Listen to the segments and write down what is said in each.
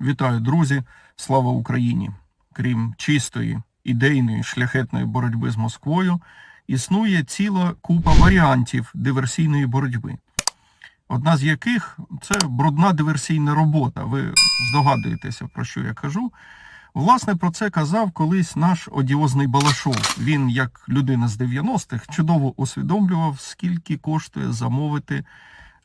Вітаю, друзі! Слава Україні! Крім чистої, ідейної, шляхетної боротьби з Москвою, існує ціла купа варіантів диверсійної боротьби. Одна з яких це брудна диверсійна робота. Ви здогадуєтеся, про що я кажу. Власне, про це казав колись наш одіозний Балашов. Він, як людина з 90-х, чудово усвідомлював, скільки коштує замовити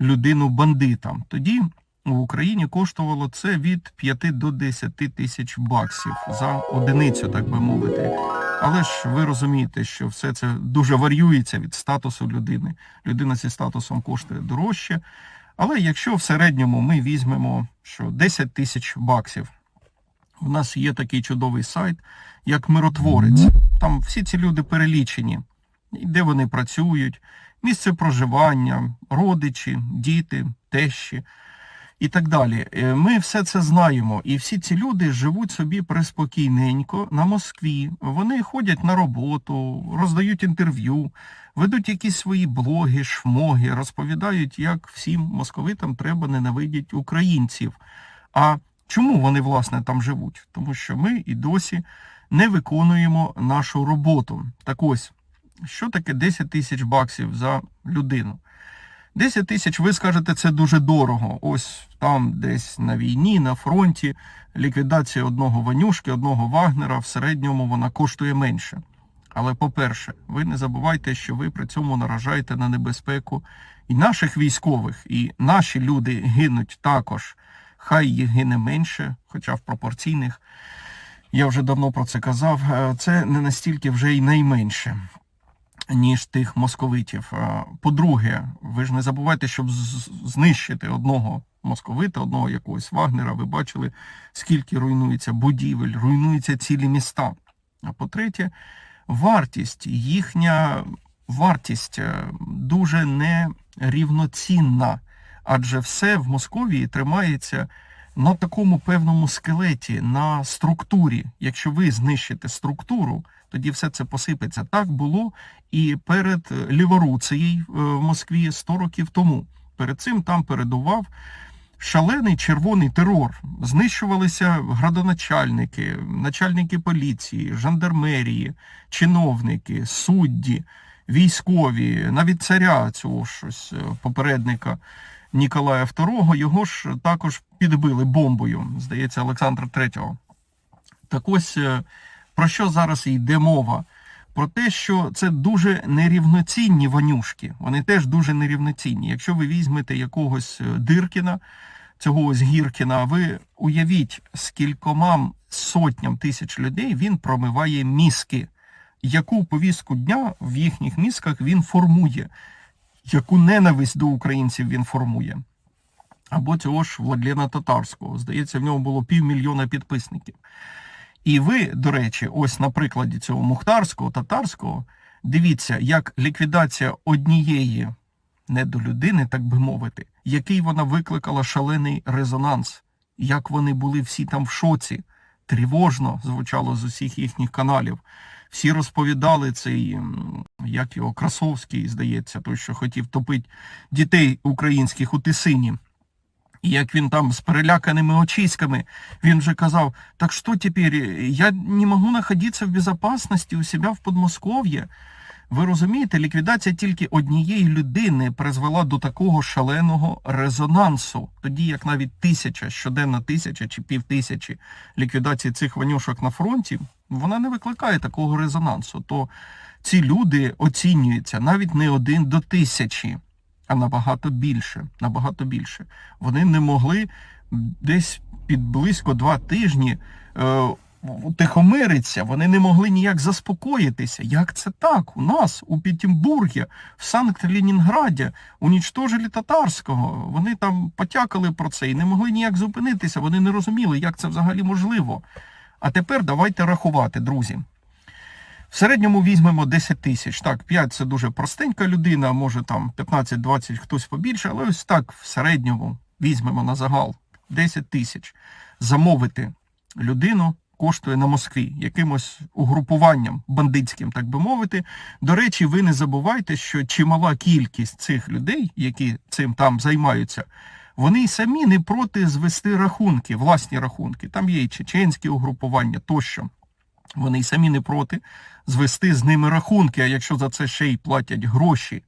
людину бандитам. Тоді в Україні коштувало це від 5 до 10 тисяч баксів за одиницю, так би мовити. Але ж ви розумієте, що все це дуже варіюється від статусу людини. Людина зі статусом коштує дорожче. Але якщо в середньому ми візьмемо що 10 тисяч баксів, у нас є такий чудовий сайт, як Миротворець. Там всі ці люди перелічені, де вони працюють, місце проживання, родичі, діти, тещі і так далі. Е, Ми все це знаємо, і всі ці люди живуть собі приспокійненько на Москві. Вони ходять на роботу, роздають інтерв'ю, ведуть якісь свої блоги, шмоги, розповідають, як всім московитам треба ненавидіть українців. А чому вони власне там живуть? Тому що ми і досі не виконуємо нашу роботу. Так ось, що таке 10 тисяч баксів за людину? 10 тисяч, ви скажете, це дуже дорого. Ось там десь на війні, на фронті, ліквідація одного Ванюшки, одного Вагнера, в середньому вона коштує менше. Але по-перше, ви не забувайте, що ви при цьому наражаєте на небезпеку і наших військових, і наші люди гинуть також. Хай їх гине менше, хоча в пропорційних. Я вже давно про це казав. е, Це не настільки вже й найменше ніж тих московитів. По-друге, ви ж не забувайте, щоб знищити одного московита, одного якогось Вагнера, ви бачили, скільки руйнується будівель, руйнуються цілі міста. А по-третє, вартість, їхня вартість е, дуже нерівноцінна, адже все в Московії тримається на такому певному скелеті, на структурі. Якщо ви знищите структуру, тоді все це посипеться. Так було і перед Ліворуцією е, в Москві 100 років тому. Перед цим там передував шалений червоний терор. Знищувалися градоначальники, начальники поліції, жандармерії, чиновники, судді, військові, навіть царя цього щось е, попередника Ніколая II, його ж також підбили бомбою, здається, Олександра III. Так ось е, про що зараз йде мова? Про те, що це дуже нерівноцінні ванюшки. Вони теж дуже нерівноцінні. Якщо ви візьмете якогось е, Диркіна, цього ось Гіркіна, ви уявіть, скількомам сотням тисяч людей він промиває мізки. Яку повістку дня в їхніх мізках він формує, яку ненависть до українців він формує. Або цього ж Владлена Татарського. Здається, в нього було півмільйона підписників. І ви, до речі, ось на прикладі цього мухтарського, татарського, дивіться, як ліквідація однієї недолюдини, так би мовити, який вона викликала шалений резонанс, як вони були всі там в шоці, тривожно звучало з усіх їхніх каналів. Всі розповідали цей, як його, Красовський, здається, той, що хотів топити дітей українських у Тисині. І як він там з переляканими очиськами, він вже казав, так що тепер, я не можу знаходитися в безпечності у себе в Подмосков'ї. Ви розумієте, ліквідація тільки однієї людини призвела до такого шаленого резонансу. Тоді як навіть тисяча, щоденна тисяча чи півтисячі ліквідації цих ванюшок на фронті, вона не викликає такого резонансу. То ці люди оцінюються навіть не один до тисячі а набагато більше. Набагато більше. Вони не могли десь під близько два тижні е, утихомиритися, вони не могли ніяк заспокоїтися. Як це так? У нас, у Пітімбургі, в Санкт-Ленінграді, унічтожили татарського. Вони там потякали про це і не могли ніяк зупинитися. Вони не розуміли, як це взагалі можливо. А тепер давайте рахувати, друзі. В середньому візьмемо 10 тисяч. Так, 5 це дуже простенька людина, може там 15-20 хтось побільше, але ось так в середньому візьмемо на загал 10 тисяч. Замовити людину коштує на Москві якимось угрупуванням бандитським, так би мовити. До речі, ви не забувайте, що чимала кількість цих людей, які цим там займаються, Вони й самі не проти звести рахунки, власні рахунки. Там є і чеченські угрупування тощо. Вони й самі не проти звести з ними рахунки, а якщо за це ще й платять гроші.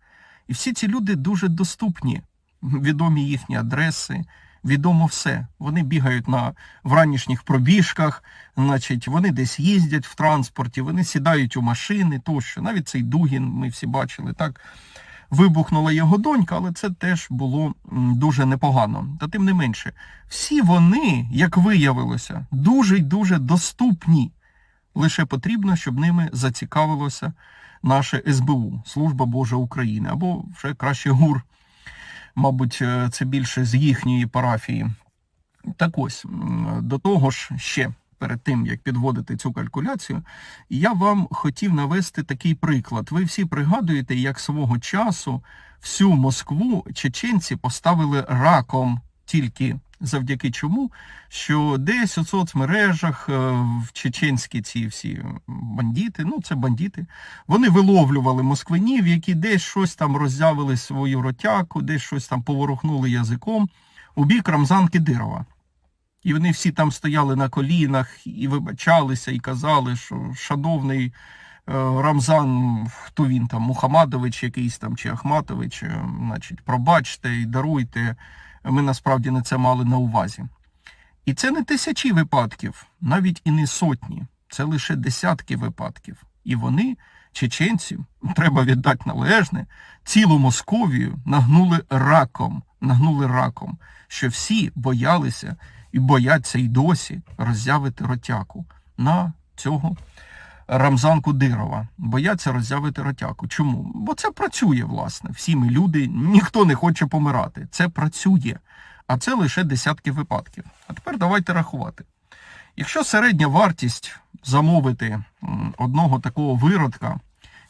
І всі ці люди дуже доступні, відомі їхні адреси, відомо все. Вони бігають на вранішніх пробіжках, значить, вони десь їздять в транспорті, вони сідають у машини тощо. Навіть цей Дугін, ми всі бачили, так вибухнула його донька, але це теж було дуже непогано. Та тим не менше, всі вони, як виявилося, дуже й дуже доступні. Лише потрібно, щоб ними зацікавилося наше СБУ, Служба Божа України, або вже краще ГУР. Мабуть, е, це більше з їхньої парафії. Так ось, до того ж, ще перед тим, як підводити цю калькуляцію, я вам хотів навести такий приклад. Ви всі пригадуєте, як свого часу всю Москву чеченці поставили раком тільки завдяки чому, що десь у соцмережах е, в чеченські ці всі бандити, ну це бандити, вони виловлювали москвинів, які десь щось там роззявили свою ротяку, десь щось там поворухнули язиком у бік Рамзан Кидирова. І вони всі там стояли на колінах і вибачалися, і казали, що шановний е, Рамзан, хто він там, Мухамадович якийсь там чи Ахматович, е, значить, пробачте і даруйте. Ми насправді не це мали на увазі. І це не тисячі випадків, навіть і не сотні, це лише десятки випадків. І вони, чеченці, треба віддати належне, цілу Московію нагнули раком, нагнули раком, що всі боялися і бояться й досі роззявити ротяку на цього Рамзан Кудирова. Бояться роззявити ротяку. Чому? Бо це працює, власне. Всі ми люди, ніхто не хоче помирати. Це працює. А це лише десятки випадків. А тепер давайте рахувати. Якщо середня вартість замовити одного такого виродка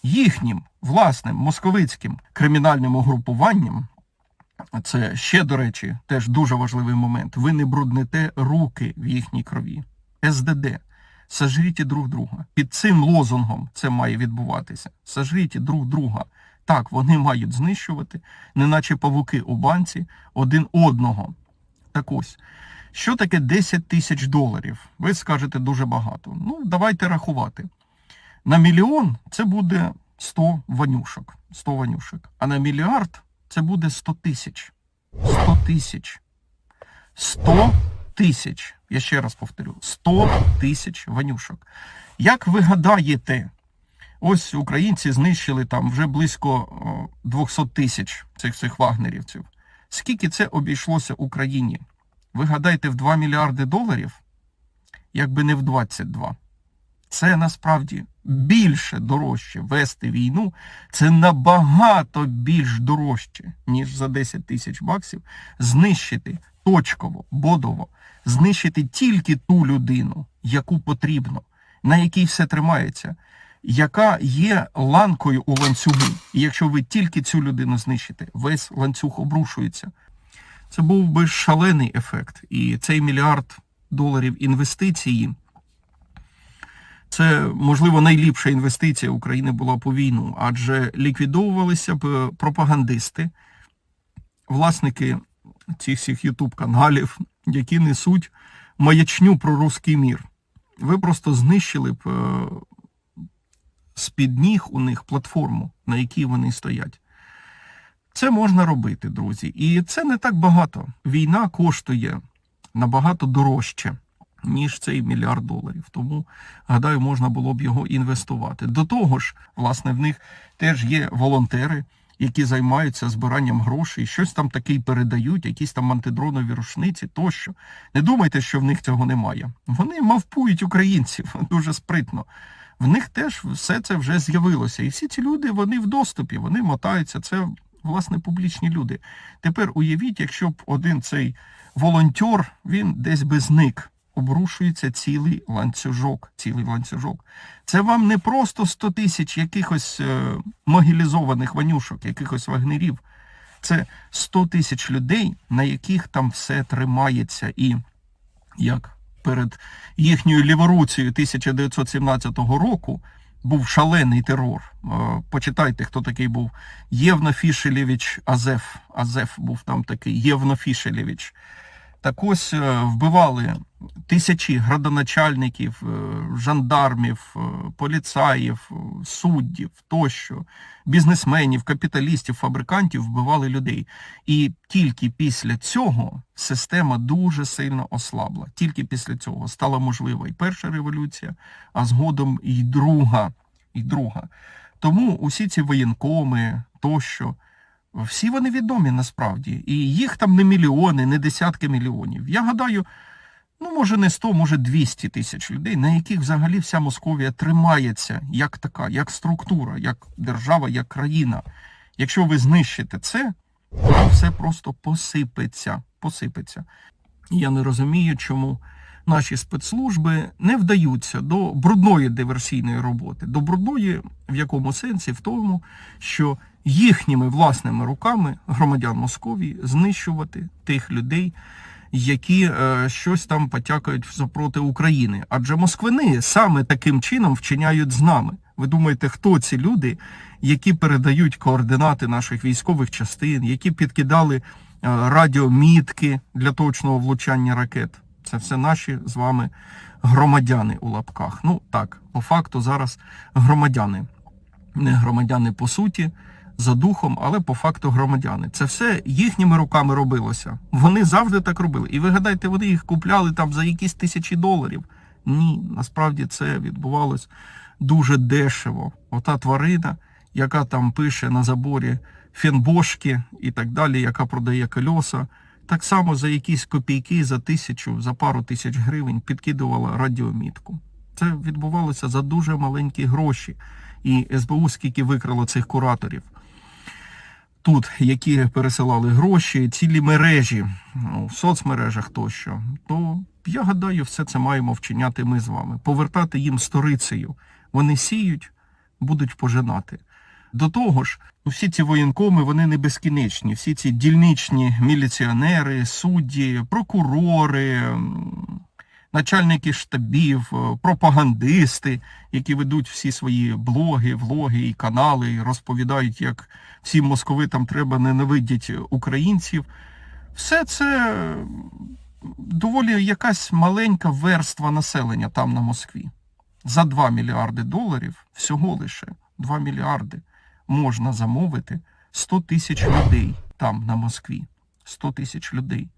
їхнім власним московицьким кримінальним угрупуванням, це ще, до речі, теж дуже важливий момент. Ви не брудните руки в їхній крові. СДД. Сожріть друг друга. Під цим лозунгом це має відбуватися. Сожріть друг друга. Так, вони мають знищувати, неначе павуки у банці, один одного. Так ось, що таке 10 тисяч доларів? Ви скажете дуже багато. Ну, давайте рахувати. На мільйон це буде 100 ванюшок. 100 ванюшок. А на мільярд це буде 100 тисяч. 100 тисяч. 100 тисяч. Я ще раз повторю: 100 тисяч ванюшок. Як ви гадаєте, ось українці знищили там вже близько 200 тисяч цих цих вагнерівців. Скільки це обійшлося Україні? Ви гадаєте, в 2 мільярди доларів? Якби не в 22. Це насправді більше дорожче вести війну. Це набагато більш дорожче, ніж за 10 тисяч баксів знищити точково, бодово, знищити тільки ту людину, яку потрібно, на якій все тримається, яка є ланкою у ланцюгу. І якщо ви тільки цю людину знищите, весь ланцюг обрушується. Це був би шалений ефект. І цей мільярд доларів інвестиції це, можливо, найліпша інвестиція України була по війну, адже ліквідовувалися б пропагандисти, власники цих всіх ютуб-каналів, які несуть маячню про руський мір. Ви просто знищили б е, з-під ніг у них платформу, на якій вони стоять. Це можна робити, друзі. І це не так багато. Війна коштує набагато дорожче, ніж цей мільярд доларів. Тому, гадаю, можна було б його інвестувати. До того ж, власне, в них теж є волонтери, які займаються збиранням грошей, щось там таке передають, якісь там антидронові рушниці тощо. Не думайте, що в них цього немає. Вони мавпують українців дуже спритно. В них теж все це вже з'явилося. І всі ці люди, вони в доступі, вони мотаються. Це, власне, публічні люди. Тепер уявіть, якщо б один цей волонтер, він десь би зник. Обрушується цілий ланцюжок. Цілий ланцюжок. Це вам не просто 100 тисяч якихось е, могілізованих ванюшок, якихось вагнерів. Це 100 тисяч людей, на яких там все тримається. І як перед їхньою ліворуцією 1917 року був шалений терор. Е, Почитайте, хто такий був Євно Фішелєвич Азеф. Азеф був там такий Євно Фішелєвич. Так ось е, вбивали тисячі градоначальників, е, жандармів, е, поліцаїв, суддів тощо, бізнесменів, капіталістів, фабрикантів вбивали людей. І тільки після цього система дуже сильно ослабла. Тільки після цього стала можлива і перша революція, а згодом і друга. І друга. Тому усі ці воєнкоми тощо. Всі вони відомі насправді. І їх там не мільйони, не десятки мільйонів. Я гадаю, ну може не 100, може 200 тисяч людей, на яких взагалі вся Московія тримається як така, як структура, як держава, як країна. Якщо ви знищите це, то все просто посипеться. посипеться. Я не розумію, чому наші спецслужби не вдаються до брудної диверсійної роботи. До брудної в якому сенсі? В тому, що їхніми власними руками громадян Московії знищувати тих людей, які е, щось там потякають запроти України. Адже москвини саме таким чином вчиняють з нами. Ви думаєте, хто ці люди, які передають координати наших військових частин, які підкидали е, радіомітки для точного влучання ракет? Це все наші з вами громадяни у лапках. Ну так, по факту зараз громадяни. Не громадяни по суті, за духом, але по факту громадяни. Це все їхніми руками робилося. Вони завжди так робили. І ви гадаєте, вони їх купляли там за якісь тисячі доларів. Ні, насправді це відбувалось дуже дешево. Ота тварина, яка там пише на заборі фенбошки і так далі, яка продає кольоса, так само за якісь копійки, за тисячу, за пару тисяч гривень підкидувала радіомітку. Це відбувалося за дуже маленькі гроші. І СБУ скільки викрало цих кураторів. Тут, які пересилали гроші, цілі мережі ну, в соцмережах тощо, то я гадаю, все це маємо вчиняти ми з вами. Повертати їм сторицею. Вони сіють, будуть пожинати. До того ж, всі ці воєнкоми, вони не безкінечні. Всі ці дільничні міліціонери, судді, прокурори, начальники штабів, е, пропагандисти, які ведуть всі свої блоги, влоги і канали, і розповідають, як всім московитам треба ненавидять українців. Все це доволі якась маленька верства населення там на Москві. За 2 мільярди доларів, всього лише 2 мільярди, можна замовити 100 тисяч людей там на Москві. 100 тисяч людей.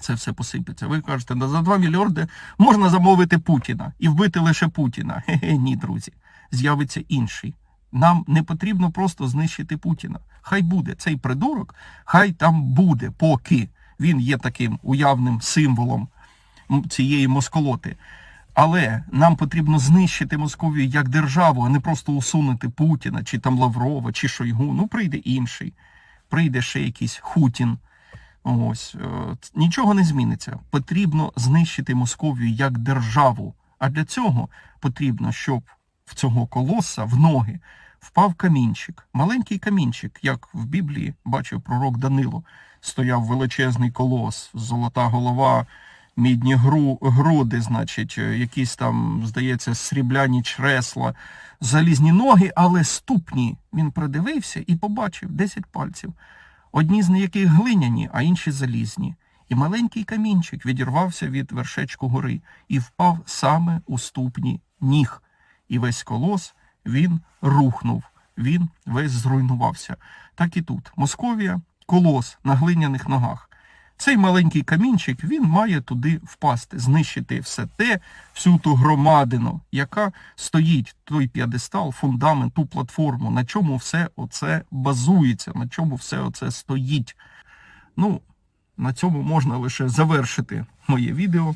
Це все посипеться. Ви кажете, «Да за 2 мільярди можна замовити Путіна і вбити лише Путіна. Хе-хе, ні, друзі. З'явиться інший. Нам не потрібно просто знищити Путіна. Хай буде цей придурок, хай там буде, поки він є таким уявним символом цієї москолоти. Але нам потрібно знищити Московію як державу, а не просто усунути Путіна, чи там Лаврова, чи Шойгу. Ну, прийде інший. Прийде ще якийсь Хутін. Ось е, нічого не зміниться. Потрібно знищити Московію як державу. А для цього потрібно, щоб в цього колоса в ноги впав камінчик, маленький камінчик, як в Біблії бачив пророк Данило. Стояв величезний колос, золота голова, мідні гру, груди, значить, е, якісь там, здається, срібляні чресла, залізні ноги, але ступні. Він придивився і побачив 10 пальців. Одні з яких глиняні, а інші залізні. І маленький камінчик відірвався від вершечку гори і впав саме у ступні ніг. І весь колос він рухнув, він весь зруйнувався. Так і тут. Московія колос на глиняних ногах. Цей маленький камінчик він має туди впасти, знищити все те, всю ту громадину, яка стоїть, той п'єдестал, фундамент, ту платформу, на чому все оце базується, на чому все оце стоїть. Ну, на цьому можна лише завершити моє відео.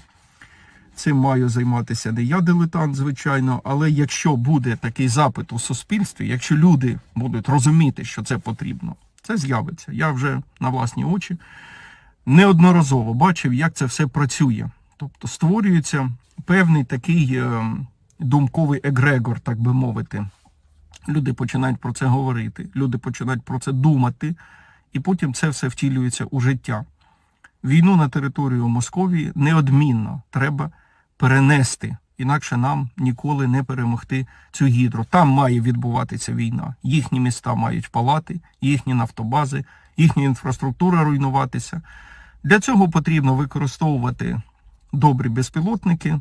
Цим маю займатися не я дилетант, звичайно, але якщо буде такий запит у суспільстві, якщо люди будуть розуміти, що це потрібно, це з'явиться. Я вже на власні очі неодноразово бачив, як це все працює. Тобто створюється певний такий е, думковий егрегор, так би мовити. Люди починають про це говорити, люди починають про це думати, і потім це все втілюється у життя. Війну на територію Московії неодмінно треба перенести. Інакше нам ніколи не перемогти цю гідру. Там має відбуватися війна. Їхні міста мають палати, їхні нафтобази, їхня інфраструктура руйнуватися. Для цього потрібно використовувати добрі безпілотники,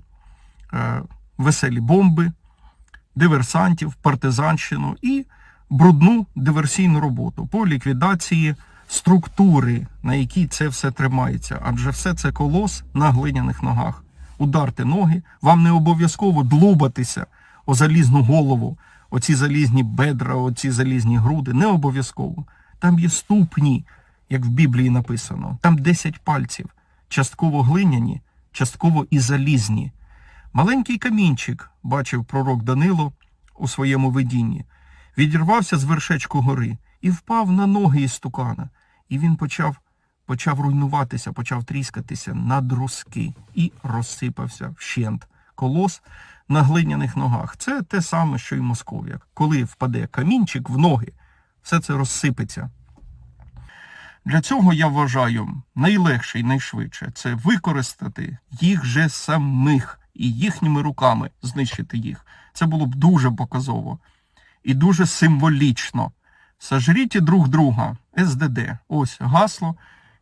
е, веселі бомби, диверсантів, партизанщину і брудну диверсійну роботу по ліквідації структури, на якій це все тримається. Адже все це колос на глиняних ногах. Ударте ноги, вам не обов'язково длубатися о залізну голову, оці залізні бедра, оці залізні груди. Не обов'язково. Там є ступні, як в Біблії написано. Там 10 пальців, частково глиняні, частково і залізні. Маленький камінчик, бачив пророк Данило у своєму видінні, відірвався з вершечку гори і впав на ноги істукана. І він почав, почав руйнуватися, почав тріскатися на друзки і розсипався вщент. Колос на глиняних ногах. Це те саме, що й Московія. Коли впаде камінчик в ноги, все це розсипеться. Для цього я вважаю найлегше і найшвидше це використати їх же самих і їхніми руками знищити їх. Це було б дуже показово і дуже символічно. Сожріть друг друга СДД. Ось гасло,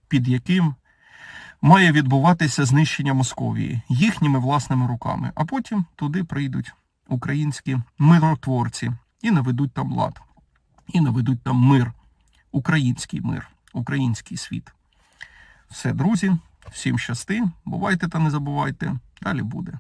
під яким має відбуватися знищення Московії їхніми власними руками. А потім туди прийдуть українські миротворці і наведуть там лад, і наведуть там мир, український мир, український світ. Все, друзі, всім щасти, бувайте та не забувайте. Далі буде.